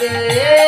से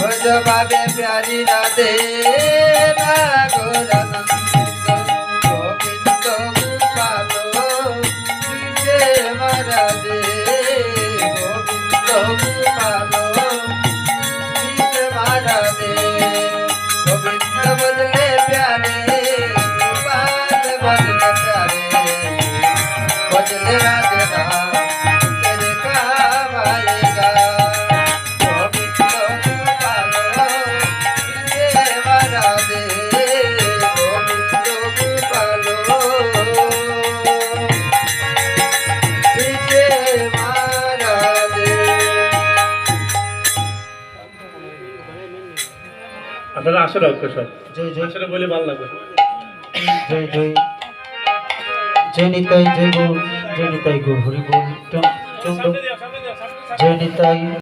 भजबाबे प्यारी राधे আপনারা আসলে অগ্রসর জয় জয়। আসলে বলে ভালো লাগবে। জয় জয়। জয় নিতাই জয় গুণ জয় নিতাই গুণ হরি গুণ জয় নিতাই।